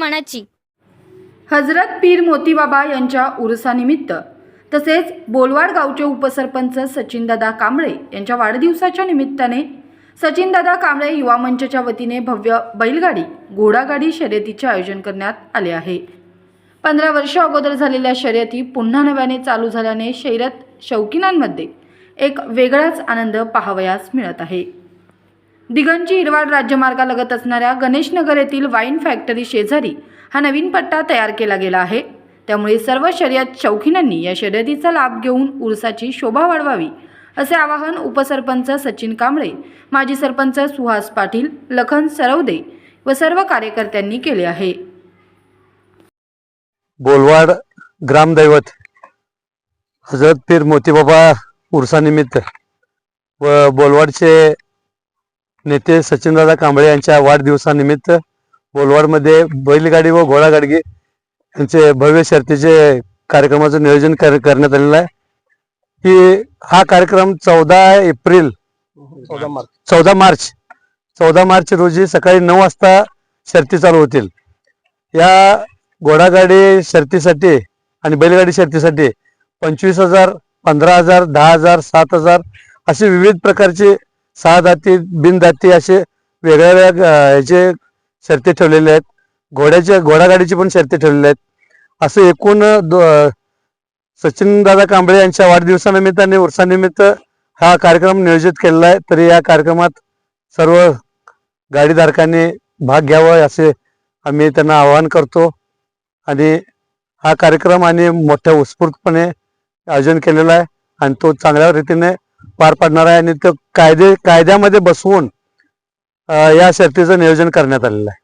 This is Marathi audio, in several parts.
मनाची. हजरत पीर मोतीबाबा यांच्या उरसानिमित्त तसेच बोलवाड गावचे उपसरपंच सचिनदादा कांबळे यांच्या वाढदिवसाच्या निमित्ताने सचिनदादा कांबळे युवा मंचच्या वतीने भव्य बैलगाडी घोडागाडी शर्यतीचे आयोजन करण्यात आले आहे. पंधरा वर्ष अगोदर झालेल्या शर्यती पुन्हा नव्याने चालू झाल्याने शर्यत शौकीनांमध्ये एक वेगळाच आनंद पाहावयास मिळत आहे. दिगंजी हिरवाड राज्यमार्गालगत असणाऱ्या गणेशनगर येथील वाईन फॅक्टरी शेजारी हा नवीन पट्टा तयार केला गेला आहे. त्यामुळे सर्व शर्यत शौकीनांनी या शर्यतीचा लाभ घेऊन उरसाची शोभा वाढवावी असे आवाहन उपसरपंच सचिन कांबळे माजी सरपंच सुहास पाटील लखन सरवदे व सर्व कार्यकर्त्यांनी केले आहे. बोलवाड ग्रामदैवत हजरत पीर मोतीबाबा उरसानिमित्त व बोलवाडचे नेते सचिनदादा कांबळे यांच्या वाढदिवसानिमित्त बोलवाडमध्ये बैलगाडी व घोडागाडी यांचे भव्य शर्तीचे कार्यक्रमाचं नियोजन कर करण्यात आलेलं आहे. की हा कार्यक्रम चौदा एप्रिल चौदा मार्च. चौदा मार्च चौदा मार्च रोजी सकाळी नऊ वाजता शर्ती चालू होतील. या घोडागाडी शर्तीसाठी आणि बैलगाडी शर्तीसाठी पंचवीस हजार पंधरा हजार दहा हजार सात हजार असे विविध प्रकारचे सहा दाती बिनदाती असे वेगळ्या वेगळ्या याचे शर्ती ठेवलेले आहेत. घोड्याच्या घोडागाडीची पण शर्ती ठेवलेल्या आहेत. असं एकूण सचिन दादा कांबळे यांच्या वाढदिवसानिमित्त आणि वर्षानिमित्त हा कार्यक्रम नियोजित केलेला आहे. तरी या कार्यक्रमात सर्व गाडीधारकांनी भाग घ्यावा असे आम्ही त्यांना आवाहन करतो. आणि हा कार्यक्रम आणि मोठ्या उत्स्फूर्तपणे आयोजन केलेला आहे. आणि तो चांगल्या रीतीने पार पाडणार आहे आणि तो कायदे कायद्यामध्ये बसवून या शर्तीचं नियोजन करण्यात आलेलं आहे.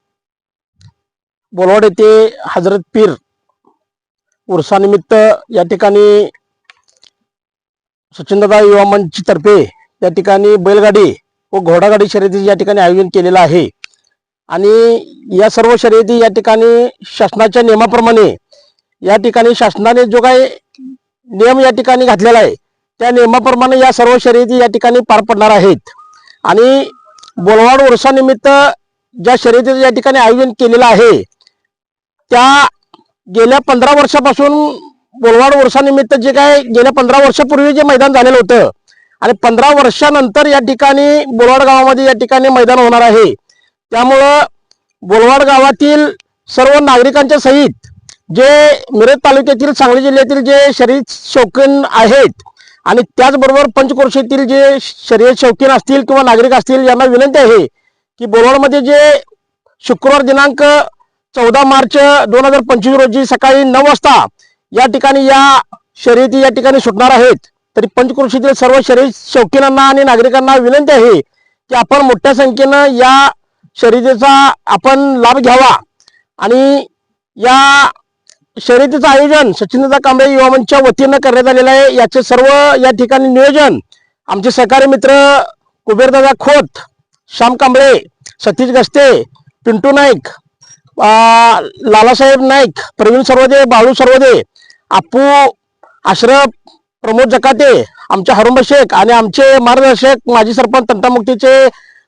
बोलवाड येथे हजरत पीर उर्सानिमित्त या ठिकाणी सचिनदादा युवा मंच तर्फे या ठिकाणी बैलगाडी व घोडागाडी शर्यती या ठिकाणी आयोजन केलेलं आहे. आणि या सर्व शर्यती या ठिकाणी शासनाच्या नियमाप्रमाणे या ठिकाणी शासनाने जो काही नियम या ठिकाणी घातलेला आहे त्या नियमाप्रमाणे या सर्व शर्यती या ठिकाणी पार पडणार आहेत. आणि बोलवाड वर्षानिमित्त ज्या शर्यतीचं या ठिकाणी आयोजन केलेलं आहे त्या गेल्या पंधरा वर्षापासून बोलवाड वर्षानिमित्त जे काय गेल्या पंधरा वर्षापूर्वी जे मैदान झालेलं होतं आणि पंधरा वर्षानंतर या ठिकाणी बोलवाड गावामध्ये या ठिकाणी मैदान होणार आहे. त्यामुळं बोलवाड गावातील सर्व नागरिकांच्या सहित जे मिरज तालुक्यातील सांगली जिल्ह्यातील जे शर्यत शौकीन आहेत आणि त्याचबरोबर पंचक्रोशीतील जे शर्यत शौकीन असतील किंवा नागरिक असतील यांना विनंती आहे की बोलवाडमध्ये जे शुक्रवार दिनांक चौदा मार्च दोन हजार पंचवीस रोजी सकाळी नऊ वाजता या ठिकाणी या शर्यती या ठिकाणी सुटणार आहेत तरी पंचक्रोशीतील सर्व शर्य शौकीनांना आणि नागरिकांना विनंती आहे की आपण मोठ्या संख्येनं या शर्यतीचा आपण लाभ घ्यावा आणि या शर्यतीचं आयोजन सचिनदा कांबळे युवा मंचच्या वतीनं करण्यात आलेलं आहे. याचे सर्व या ठिकाणी नियोजन आमचे सहकारी मित्र कुबेरदादा खोत श्याम कांबळे सतीश गस्ते पिंटू नाईक लालासाहेब नाईक प्रवीण सर्वदे बाळू सर्वदे आपू आश्रफ प्रमोद जकाते आमचे हरुंब शेख आणि आमचे मार्गदर्शक माजी सरपंच तंटामुक्तीचे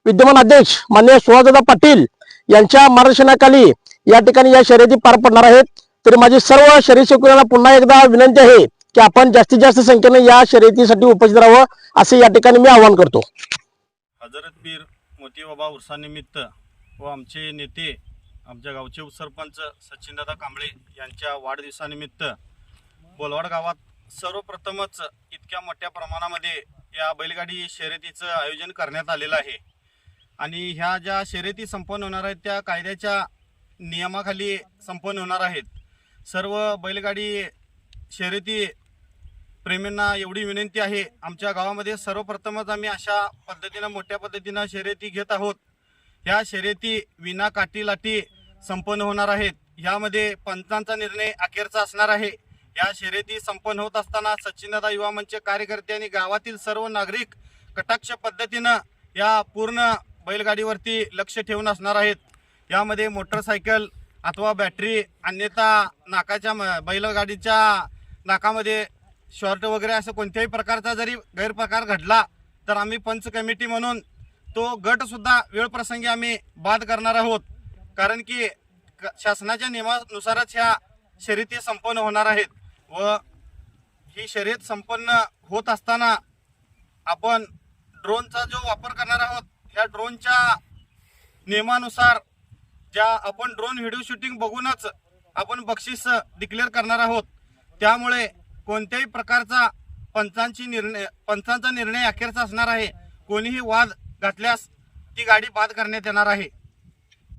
विद्यमान अध्यक्ष मान्य सुहासदादा पाटील यांच्या मार्गदर्शनाखाली या ठिकाणी या शर्यती पार पडणार आहेत. तरी माझी सर्व शर्यत शेतकऱ्यांना पुन्हा एकदा विनंती आहे की आपण जास्तीत जास्त संख्येने या शर्यतीसाठी उपस्थित राहावं असे या ठिकाणी मी आवाहन करतो. हजरत पीर मोतीबाबा उर्सानिमित्त व आमचे नेते आमच्या गावचे उपसरपंच सचिनदादा कांबळे यांच्या वाढदिवसानिमित्त बोलवाड गावात सर्वप्रथमच इतक्या मोठ्या प्रमाणामध्ये या बैलगाडी शर्यतीचं आयोजन करण्यात आलेलं आहे. आणि ह्या ज्या शर्यती संपन्न होणार आहेत त्या कायद्याच्या नियमाखाली संपन्न होणार आहेत. सर्व बैलगाडी शर्यती प्रेमींना एवढी विनंती आहे. आमच्या गावामध्ये सर्वप्रथमच आम्ही अशा पद्धतीनं मोठ्या पद्धतीनं शर्यती घेत आहोत. ह्या शर्यती विना काठी लाटी संपन्न होणार आहेत. ह्यामध्ये पंचांचा निर्णय अखेरचा असणार आहे. या शर्यती संपन्न होत असताना सचिनदादा युवा मंच कार्यकर्ते आणि गावातील सर्व नागरिक कटाक्ष पद्धतीनं या पूर्ण बैलगाडीवरती लक्ष ठेवून असणार आहेत. यामध्ये मोटरसायकल अथवा बॅटरी अन्यथा नाकाच्या म- बैलगाडीच्या नाकामध्ये शॉर्ट वगैरे असं कोणत्याही प्रकारचा जरी गैरप्रकार घडला तर आम्ही पंच कमिटी म्हणून तो गटसुद्धा वेळप्रसंगी आम्ही बाद करणार आहोत. कारण की क- शासनाच्या नियमानुसारच ह्या शर्यती संपन्न होणार आहेत व ही शर्यत संपन्न होत असताना आपण ड्रोनचा जो वापर करणार आहोत ह्या ड्रोनच्या नियमानुसार ज्या आपण ड्रोन व्हिडिओ शूटिंग बघूनच आपण बक्षीस डिक्लेअर करणार आहोत त्यामुळे कोणत्याही प्रकारचा पंचांची निर्णय पंचांचा निर्णय अखेरचा असणार आहे. कोणीही वाद घातल्यास ती गाडी बाद करण्यात येणार आहे.